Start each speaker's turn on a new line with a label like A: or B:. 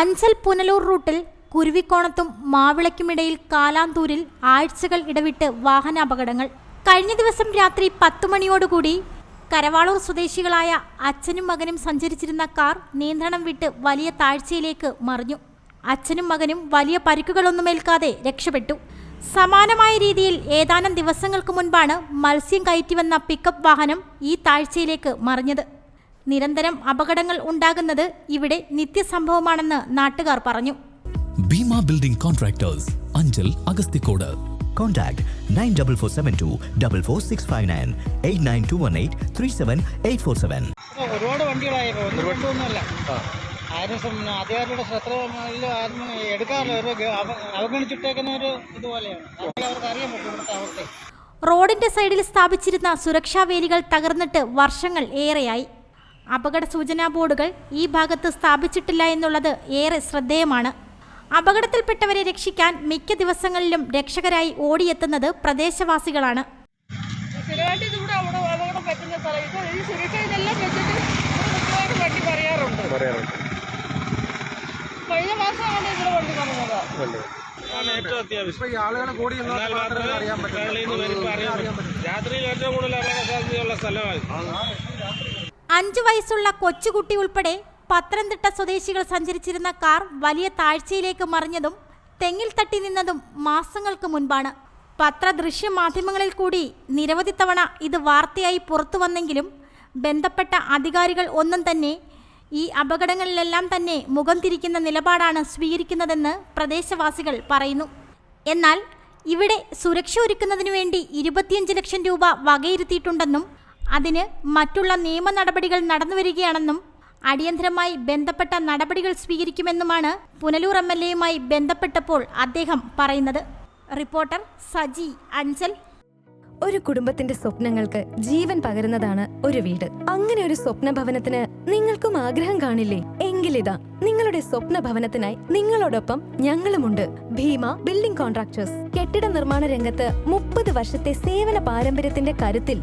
A: അഞ്ചൽ പുനലൂർ റൂട്ടിൽ കുരുവിക്കോണത്തും മാവിളയ്ക്കുമിടയിൽ കാലാന്തൂരിൽ ആഴ്ചകൾ ഇടവിട്ട് വാഹനാപകടങ്ങൾ. കഴിഞ്ഞ ദിവസം രാത്രി പത്തു മണിയോടുകൂടി കരവാളൂർ സ്വദേശികളായ അച്ഛനും മകനും സഞ്ചരിച്ചിരുന്ന കാർ നിയന്ത്രണം വിട്ട് വലിയ താഴ്ചയിലേക്ക് മറിഞ്ഞു. അച്ഛനും മകനും വലിയ പരിക്കുകളൊന്നുമേൽക്കാതെ രക്ഷപ്പെട്ടു. സമാനമായ രീതിയിൽ ഏതാനും ദിവസങ്ങൾക്ക് മുൻപാണ് മത്സ്യം കയറ്റിവന്ന പിക്കപ്പ് വാഹനം ഈ താഴ്ചയിലേക്ക് മറിഞ്ഞത്. നിരന്തരം അപകടങ്ങൾ ഉണ്ടാകുന്നത് ഇവിടെ നിത്യസംഭവമാണെന്ന് നാട്ടുകാർ പറഞ്ഞു.
B: Bheema building contractors Anchal Agasthikode.
C: Contact 94472 44659 89218 37847.
D: ടു ഒരുപാട് ഫോർ ഒന്നും കൊണ്ടൊന്നുമല്ല ആരും എയ്റ്റ് അധികാരികളുടെ ടു ആരും എടുക്കാറില്ല. ഒരു സെവൻ എയ്റ്റ് അവഗണിച്ചിട്ടേക്കുന്ന ഒരു ഇതുപോലെയാണ്. അതൊക്കെ അവർക്ക് അറിയാൻ പറ്റും ഇവിടുത്തെ അവസ്ഥ.
A: റോഡിന്റെ സൈഡിൽ സ്ഥാപിച്ചിരുന്ന സുരക്ഷാ വേലികൾ തകർന്നിട്ട് വർഷങ്ങൾ ഏറെയായി. അപകട സൂചനാ ബോർഡുകൾ ഈ ഭാഗത്ത് സ്ഥാപിച്ചിട്ടില്ല എന്നുള്ളത് ഏറെ ശ്രദ്ധേയമാണ്. അപകടത്തിൽപ്പെട്ടവരെ രക്ഷിക്കാൻ മിക്ക ദിവസങ്ങളിലും രക്ഷകരായി ഓടിയെത്തുന്നത് പ്രദേശവാസികളാണ്.
E: കഴിഞ്ഞ മാസമാണ് ഇവിടെ വണ്ടി പറഞ്ഞത്
F: രാത്രിയിൽ ഏറ്റവും കൂടുതൽ അപകട സാധ്യതയുള്ള സ്ഥലമാണ്
A: അഞ്ചു വയസ്സുള്ള കൊച്ചുകുട്ടി ഉൾപ്പെടെ പത്തനംതിട്ട സ്വദേശികൾ സഞ്ചരിച്ചിരുന്ന കാർ വലിയ താഴ്ചയിലേക്ക് മറിഞ്ഞതും തെങ്ങിൽ തട്ടി നിന്നതും മാസങ്ങൾക്ക് മുൻപാണ്. പത്ര ദൃശ്യ മാധ്യമങ്ങളിൽ കൂടി നിരവധി തവണ ഇത് വാർത്തയായി പുറത്തു വന്നെങ്കിലും ബന്ധപ്പെട്ട അധികാരികൾ ഒന്നും തന്നെ ഈ അപകടങ്ങളിലെല്ലാം തന്നെ മുഖം തിരിക്കുന്ന നിലപാടാണ് സ്വീകരിക്കുന്നതെന്ന് പ്രദേശവാസികൾ പറയുന്നു. എന്നാൽ ഇവിടെ സുരക്ഷ ഒരുക്കുന്നതിനു വേണ്ടി ഇരുപത്തിയഞ്ച് ലക്ഷം രൂപ വകയിരുത്തിയിട്ടുണ്ടെന്നും അതിന് മറ്റുള്ള നിയമ നടപടികൾ നടന്നുവരികയാണെന്നും അടിയന്തരമായി ബന്ധപ്പെട്ട നടപടികൾ സ്വീകരിക്കുമെന്നുമാണ് പുനലൂർ എം എൽ എയുമായി ബന്ധപ്പെട്ടപ്പോൾ അദ്ദേഹം പറയുന്നത്. റിപ്പോർട്ടർ സജി അഞ്ചൽ.
G: ഒരു കുടുംബത്തിന്റെ സ്വപ്നങ്ങൾക്ക് ജീവൻ പകരുന്നതാണ് ഒരു വീട്. അങ്ങനെ ഒരു സ്വപ്ന ഭവനത്തിന് നിങ്ങൾക്കും ആഗ്രഹം കാണില്ലേ? എങ്കിലിതാ നിങ്ങളുടെ സ്വപ്ന ഭവനത്തിനായി നിങ്ങളോടൊപ്പം ഞങ്ങളുമുണ്ട്. Bheema building contractors. കെട്ടിട നിർമ്മാണ രംഗത്ത് മുപ്പത് വർഷത്തെ സേവന പാരമ്പര്യത്തിന്റെ കരുത്തിൽ